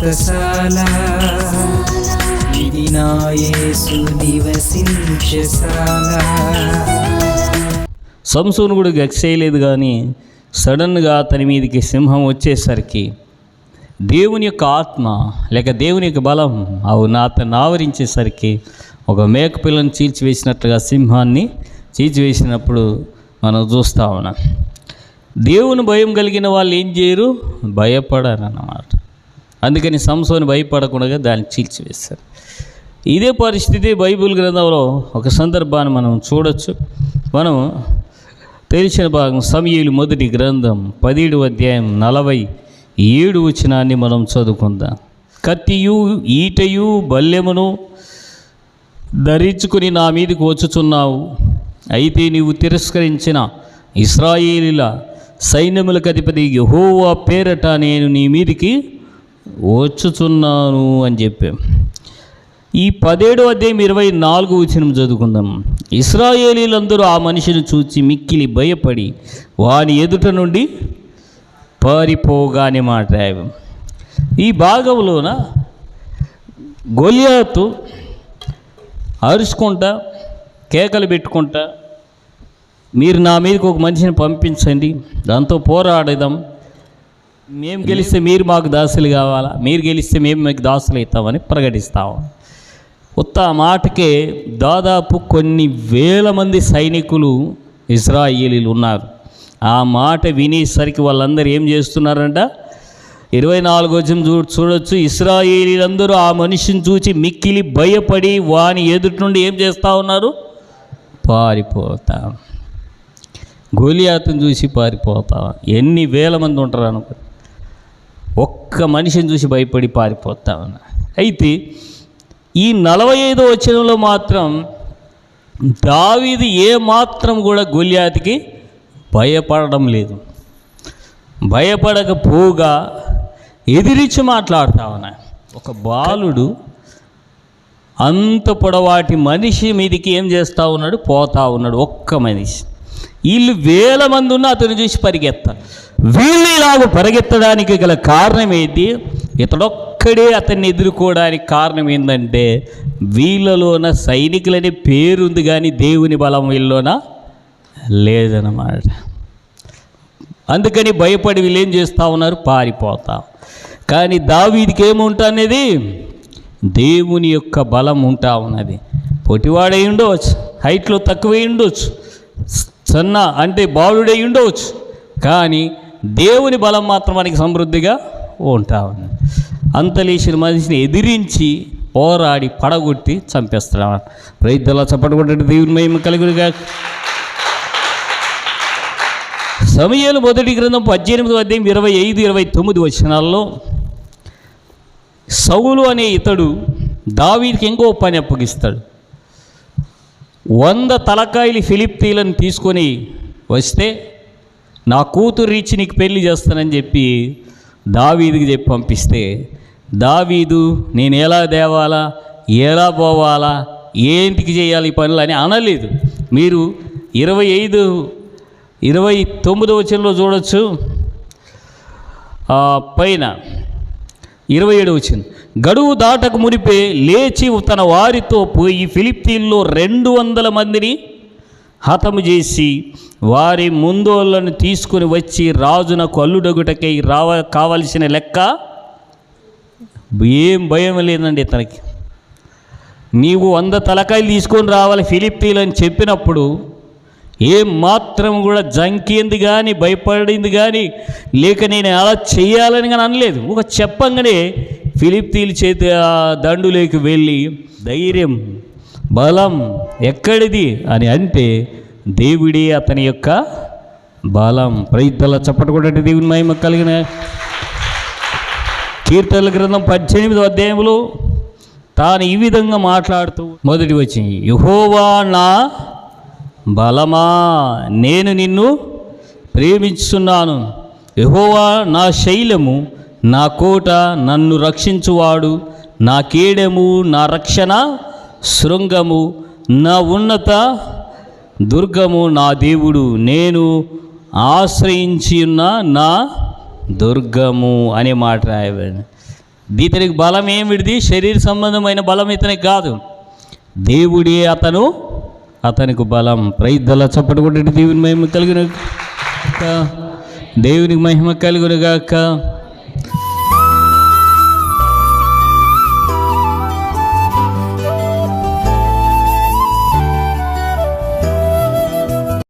వ్రతశాల ఇది నా నివసించశాల సంసోను కూడా గెక్స్ చేయలేదు కానీ సడన్గా అతని మీదకి సింహం వచ్చేసరికి దేవుని యొక్క ఆత్మ లేక దేవుని యొక్క బలం అవును అతన్ని ఆవరించేసరికి ఒక మేక పిల్లని చీల్చివేసినట్లుగా సింహాన్ని చీల్చివేసినప్పుడు మనం చూస్తూ ఉన్నాం. దేవుని భయం కలిగిన వాళ్ళు ఏం చేయరు? భయపడరు అన్నమాట అందుకని సంసోని భయపడకుండా దాన్ని చీల్చివేశారు. ఇదే పరిస్థితి బైబిల్ గ్రంథంలో ఒక సందర్భాన్ని మనం చూడొచ్చు. మనం తెలిసిన భాగం సమయలు మొదటి గ్రంథం పదిహేడు అధ్యాయం నలభై ఏడు వచనాన్ని మనం చదువుకుందాం. కత్తియు ఈటయు బల్లెమును ధరించుకుని నా మీదకి వచ్చుచున్నావు. అయితే నీవు తిరస్కరించిన ఇస్రాయేలీల సైన్యములకు అధిపతి యహోవా పేరట నేను నీ మీదికి వచ్చుచున్నాను అని చెప్పాం. ఈ పదేడు అధ్యాయం ఇరవై నాలుగు వచనం చదువుకుందాం. ఇస్రాయేలీలందరూ ఆ మనిషిని చూచి మిక్కిలి భయపడి వాని ఎదుట నుండి పారిపోగానే మాట ఈ భాగంలోన గొలియాతు అరుచుకుంటా కేకలు పెట్టుకుంటా మీరు నా మీదకి ఒక మనిషిని పంపించండి దాంతో పోరాడదాం మేము గెలిస్తే మీరు మాకు దాసులు కావాలా? మీరు గెలిస్తే మేము మీకు దాసులు అవుతామని ప్రకటిస్తాము ఉత్త మాటకే దాదాపు కొన్ని వేల మంది సైనికులు ఇజ్రాయేలీలు ఉన్నారు. ఆ మాట వినేసరికి వాళ్ళందరూ ఏం చేస్తున్నారంట? ఇరవై నాలుగో వచ్చిన చూ చూడొచ్చు. ఇస్రాయేలీలందరూ ఆ మనిషిని చూచి మిక్కిలి భయపడి వాని ఎదుటి నుండి ఏం చేస్తూ ఉన్నారు? పారిపోతా. గోలియాతను చూసి పారిపోతా. ఎన్ని వేల మంది ఉంటారు అనుకో. ఒక్క మనిషిని చూసి భయపడి పారిపోతా ఉన్నా అయితే ఈ నలభై ఐదో వచనంలో మాత్రం దావిది ఏ మాత్రం కూడా గొలియాతికి భయపడడం లేదు. భయపడకపోగా ఎదిరించి మాట్లాడుతా ఉన్నా ఒక బాలుడు అంత పొడవాటి మనిషి మీదకి ఏం చేస్తూ ఉన్నాడు? పోతా ఉన్నాడు ఒక్క మనిషి. వీళ్ళు వేల మంది ఉన్న అతను చూసి పరిగెత్తారు వీళ్ళు ఇలాగ పరిగెత్తడానికి గల కారణం ఏంటి ఇతడొక్కడే అతన్ని ఎదుర్కోవడానికి కారణం ఏంటంటే వీళ్ళలోన సైనికులనే పేరుంది కానీ దేవుని బలం వీళ్ళలోన లేదన్నమాట. అందుకని భయపడి వీళ్ళు ఏం చేస్తూ ఉన్నారు? పారిపోతాం. కానీ దావీదికి ఏముంటా అనేది దేవుని యొక్క బలం ఉంటా ఉన్నది. పొటివాడై ఉండవచ్చు హైట్లో తక్కువై ఉండవచ్చు సన్న అంటే బాలుడై ఉండవచ్చు కానీ దేవుని బలం మాత్రం మనకి సమృద్ధిగా ఉంటా ఉన్నది అంత లేచిన మనిషిని ఎదిరించి పోరాడి పడగొట్టి చంపేస్తాడు. రైతులా చప్పటి దేవుని మేము కలుగురుగా సమయాలు మొదటి గ్రంథం పద్దెనిమిది అధ్యాయం ఇరవై ఐదు ఇరవై తొమ్మిది వచనాల్లో సౌలు అనే ఇతడు దావీకి ఇంకో పని అప్పగిస్తాడు. వంద తలకాయలు ఫిలిప్తీలను తీసుకొని వస్తే నా కూతురు ఇచ్చి నీకు పెళ్ళి చేస్తానని చెప్పి దావీదికి చెప్పి పంపిస్తే దావీదు నేను ఎలా దేవాలా ఎలా పోవాలా? ఏంటికి చేయాలి ఈ పనులు? అని అనలేదు. మీరు ఇరవై ఐదు ఇరవై తొమ్మిదో వచనంలో చూడొచ్చు. పైన ఇరవై ఏడు వచ్చింది గడువు దాటకు మునిపే లేచి తన వారితో పోయి ఫిలిప్తీన్లో రెండు వందల మందిని హతము చేసి వారి ముందోళ్ళను తీసుకుని వచ్చి రాజునకు అల్లుడగుటకై రావ కావలసిన లెక్క ఏం భయం లేదండి ఇతనికి నీవు వంద తలకాయలు తీసుకొని రావాలి ఫిలిప్పీలు అని చెప్పినప్పుడు ఏం మాత్రం కూడా జంకింది కానీ భయపడింది కానీ లేక నేను అలా చేయాలని కానీ అనలేదు. ఒక చెప్పంగానే ఫిలిప్పీలు చేతి ఆ దండులోకి వెళ్ళి ధైర్యం బలం ఎక్కడిది అని అంటే దేవుడే అతని యొక్క బలం. ప్రయత్నాల చప్పట కూడా దేవుని మహిమ కలిగిన కీర్తనల గ్రంథం పద్దెనిమిదో అధ్యాయంలో తాను ఈ విధంగా మాట్లాడుతూ మొదటి వచ్చి యుహోవా నా బలమా నేను నిన్ను ప్రేమిస్తున్నాను యహోవా నా శైలము నా కోట నన్ను రక్షించువాడు నా కీడము నా రక్షణ శృంగము నా ఉన్నత దుర్గము నా దేవుడు నేను ఆశ్రయించి ఉన్న నా దుర్గము అనే మాట రాయబడి ఇతనికి బలం ఏమిటిది శరీర సంబంధమైన బలం ఇతనికి కాదు. దేవుడే అతను అతనికి బలం. ప్రైద్దల చప్పటి కొట్టి దేవుని మహిమ కలిగిన దేవునికి మహిమ కలుగునుగాక.